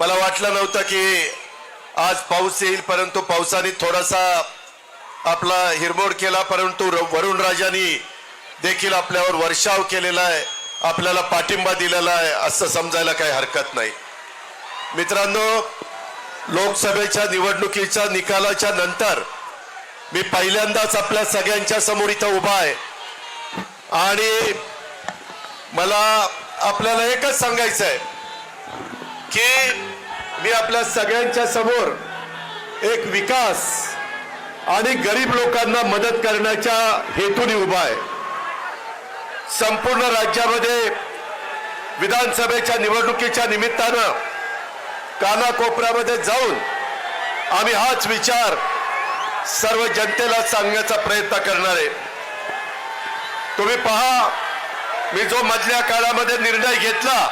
मला वाटलं नव्हतं की आज पाऊस येईल परंतु पावसाने थोडासा आपला हिरमोड केला परंतु वरुण राजांनी देखील आपल्यावर वर्षाव केलेला आहे आपल्याला पाठिंबा दिलेला आहे असं समजायला काही हरकत नाही. मित्रांनो लोकसभेच्या निवडणुकीच्या निकालाच्या नंतर मी पहिल्यांदाच आपल्या सगळ्यांच्या समोर इथं उभा आहे. आणि मला आपल्याला एकच सांगायचं आहे. की मी आपल्या सगळ्यांच्या समोर एक विकास आणि गरीब लोकांना मदत करण्याच्या हेतूने उभा आहे. संपूर्ण राज्यामध्ये विधानसभेच्या निवडणुकीच्या निमित्तानं कानाकोपऱ्यामध्ये जाऊन आम्ही हाच विचार सर्व जनतेला सांगण्याचा प्रयत्न करणार आहे. तुम्ही पहा मी जो मधल्या काळामध्ये निर्णय घेतला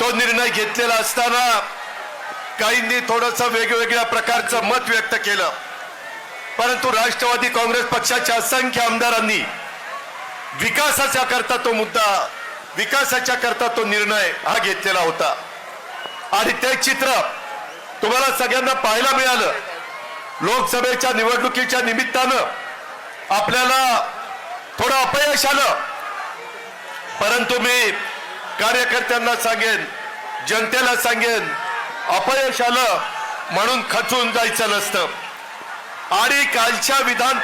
तो निर्णय घेतलेला असताना काहींनी थोडस वेगवेगळ्या प्रकारचं मत व्यक्त केलं. परंतु राष्ट्रवादी काँग्रेस पक्षाच्या असंख्य आमदारांनी विकासाच्या करता तो मुद्दा विकासाच्या करता तो निर्णय हा घेतलेला होता. आणि ते चित्र तुम्हाला सगळ्यांना पाहायला मिळालं. लोकसभेच्या निवडणुकीच्या निमित्तानं आपल्याला थोडं अपयश आलं. परंतु मी कार्यकर्त्यांना सांगेन जनतेला सांगेन अपयश आलं म्हणून खचून जायचं नसतं. आणि कालच्या विधान